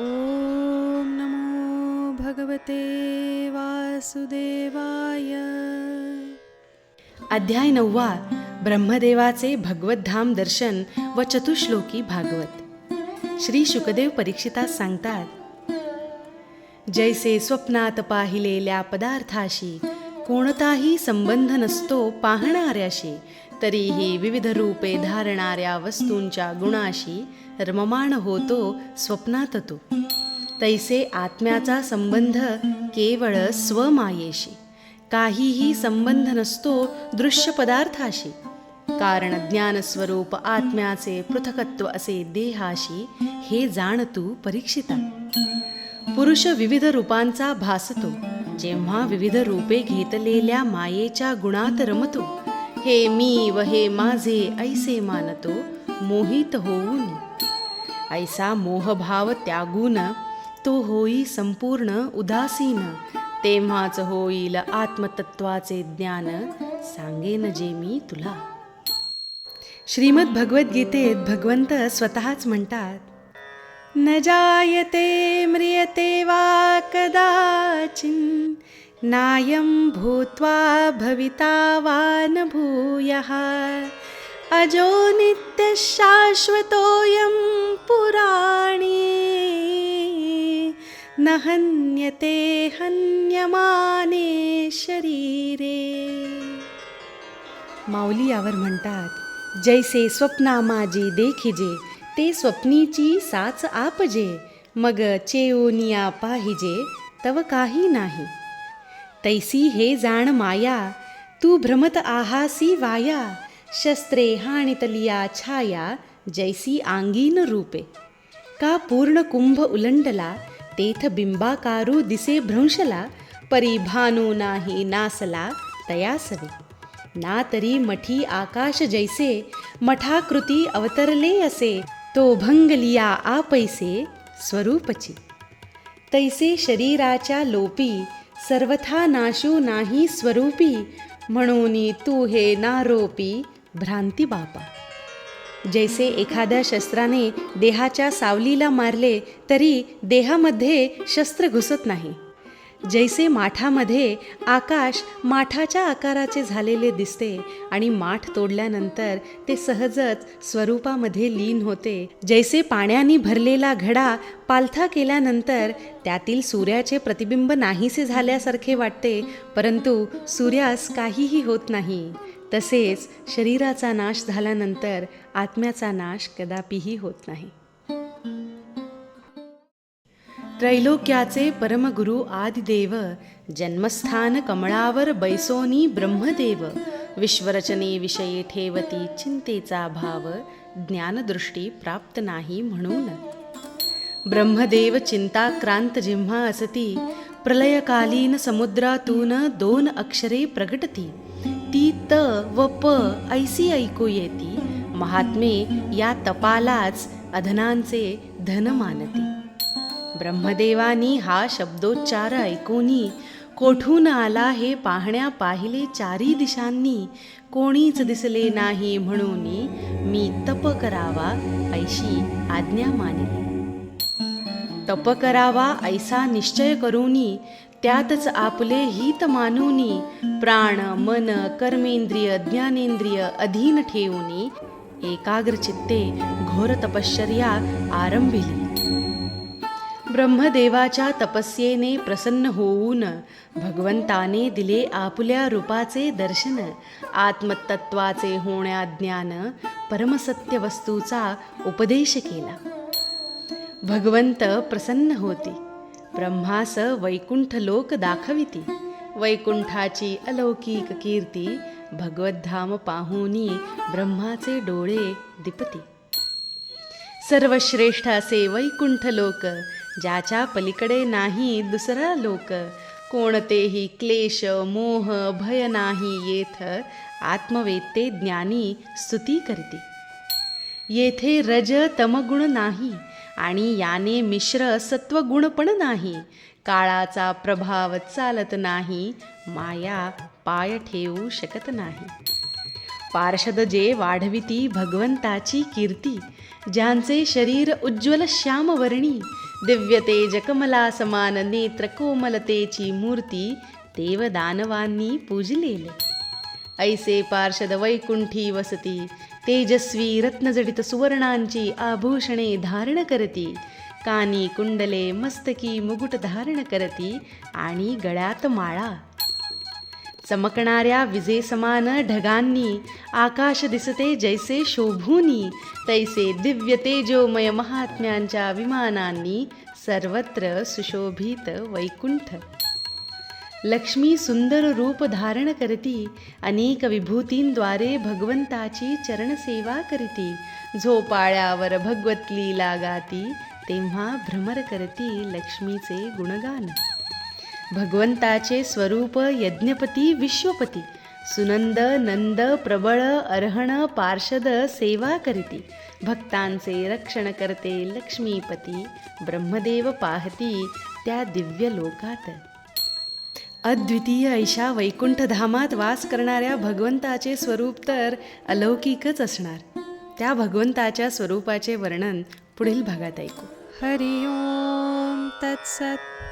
ॐ नमो भगवते वासुदेवाय. अध्याय नववा ब्रह्मदेवाचे भगवद्धाम दर्शन व चतुश्लोकी भागवत. श्री शुकदेव परीक्षितास सांगतात जैसे स्वप्नात पाहिलेल्या पदार्थाशी कोणताही संबंध नसतो पाहणाऱ्याशी तरीही विविध रूपे धारणाऱ्या वस्तूंच्या गुणाशी रममाण होतो स्वप्नात तो. तैसे आत्म्याचा संबंध केवळ स्वमायेशी काहीही संबंध नसतो दृश्य पदार्थाशी कारण ज्ञानस्वरूप आत्म्याचे पृथकत्व असे देहाशी हे जाण तू परीक्षिता. पुरुष विविध रूपांचा भासतो जेव्हा विविध रूपे घेतलेल्या मायेच्या गुणात रमतो हे मी व हे माझे ऐसे मानतो मोहित होऊन. ऐसा मोहभाव त्यागून तो होई संपूर्ण उदासीन तेव्हाच होईल आत्मतत्वाचे ज्ञान सांगेन जे मी तुला. श्रीमद भगवद्गीतेत भगवंत स्वतःच म्हणतात न जायते म्रियते वा कदाचिन् नायं भूत्वा भविता वा न भूयः। अजो नित्यशाश्वतोऽयं पुराणी न हन्यते हन्यमाने शरीरे। माऊली यावर म्हणतात जैसे स्वप्नामाजी देखिजे ते स्वप्नीची साच आपजे. मग चेओनिया पाहिजे तव काही नाही. तैसी हे जाण माया तू भ्रमत आहासी वाया. शस्त्रे हाणितलिया छाया जैसी आंगीन रूपे. का पूर्ण कुंभ उलंडला तेथ बिंबाकारू दिसे भ्रंशला. परी भानू नाही नासला तयासवे. ना तरी मठी आकाश जैसे मठाकृती अवतरले असे. तो भंगलिया आपैसे स्वरूपची. तैसे शरीराच्या लोपी सर्वथा नाशू नाही स्वरूपी म्हणून तू हे नारोपी भ्रांती बापा. जैसे एखाद्या शस्त्राने देहाच्या सावलीला मारले तरी देहामध्ये शस्त्र घुसत नाही. जैसे माठामध्ये आकाश माठाच्या आकाराचे झालेले दिसते आणि माठ तोडल्यानंतर ते सहजच स्वरूपामध्ये लीन होते. जैसे पाण्याने भरलेला घडा पालथा केल्यानंतर त्यातील सूर्याचे प्रतिबिंब नाहीसे झाल्यासारखे वाटते परंतु सूर्यास काहीही होत नाही. तसेच शरीराचा नाश झाल्यानंतर आत्म्याचा नाश कदापिही होत नाही. त्रैलोक्याचे परमगुरु आदिदेव जन्मस्थान कमळावर बैसोनी ब्रह्मदेव विश्वरचनेविषयी ठेवती चिंतेचा भाव ज्ञानदृष्टी प्राप्त नाही म्हणून. ब्रह्मदेव चिंताक्रांत जिम्हा असती प्रलयकालीन समुद्रातून दोन अक्षरे प्रगटती. ती त व प ऐसी ऐकू येती महात्मे या तपालाच अधनांचे धन मानती. ब्रह्मदेवानी हा शब्दोच्चार ऐकूनी कोठून आला हे पाहण्या पाहिले चारी दिशांनी? कोणीच दिसले नाही म्हणून मी तप करावा ऐशी आज्ञा मानिली. तप करावा ऐसा निश्चय करूनी त्यातच आपले हित मानूनी प्राण मन कर्मेंद्रिय ज्ञानेंद्रिय अधीन ठेवूनी एकाग्रचित्ते घोर तपश्चर्या आरंभिली. ब्रह्मदेवाच्या तपस्येने प्रसन्न होऊन भगवंताने दिले आपल्या रूपाचे दर्शन. आत्मतत्वाचे होण्या ज्ञान परमसत्य वस्तूचा उपदेश केला. भगवंत प्रसन्न होते. ब्रह्मास वैकुंठ लोक दाखविती. वैकुंठाची अलौकिक कीर्ती भगवद्धाम पाहुनी ब्रह्माचे डोळे दिपती. सर्वश्रेष्ठ असे वैकुंठ लोक ज्याच्या पलीकडे नाही दुसरा लोक. कोणतेही क्लेश मोह भय नाही येथ आत्मवेत्ते ज्ञानी स्तुती करते. येथे रज तमगुण नाही आणि याने मिश्र सत्वगुण पण नाही. काळाचा प्रभाव चालत नाही माया पाय ठेवू शकत नाही. पार्षद जे वाढविती भगवंताची कीर्ती ज्यांचे शरीर उज्ज्वल श्यामवर्णी दिव्यते समान नेत्र कोमलतेची मूर्ती देव दानवांनी पूजलेले. ऐसे पार्षद वैकुंठी वसती तेजस्वी रत्नजडित सुवर्णांची आभूषणे धारण करती कानी कुंडले मस्तकी मुकुट धारण करती आणि गळ्यात माळा चमकणाऱ्या विजेसमान ढगांनी आकाश दिसते जैसे शोभूनी तैसे दिव्य तेजोमय महात्म्यांच्या विमानांनी सर्वत्र सुशोभित वैकुंठ. लक्ष्मी सुंदर रूप धारण करती अनेक विभूतींद्वारे भगवंताची चरणसेवा करती झोपाळ्यावर भगवत लीला गाती तेव्हा भ्रमर करती लक्ष्मीचे गुणगान. भगवंताचे स्वरूप यज्ञपती विश्वपती. सुनंद नंद प्रबळ अर्हण पार्षद सेवा करीती. भक्तांचे रक्षण करते लक्ष्मीपती. ब्रह्मदेव पाहती त्या दिव्य लोकात. अद्वितीय ऐशा वैकुंठधामात वास करणाऱ्या भगवंताचे स्वरूप तर अलौकिकच असणार. त्या भगवंताच्या स्वरूपाचे वर्णन पुढील भागात ऐकू. हरि ओम तत्सत.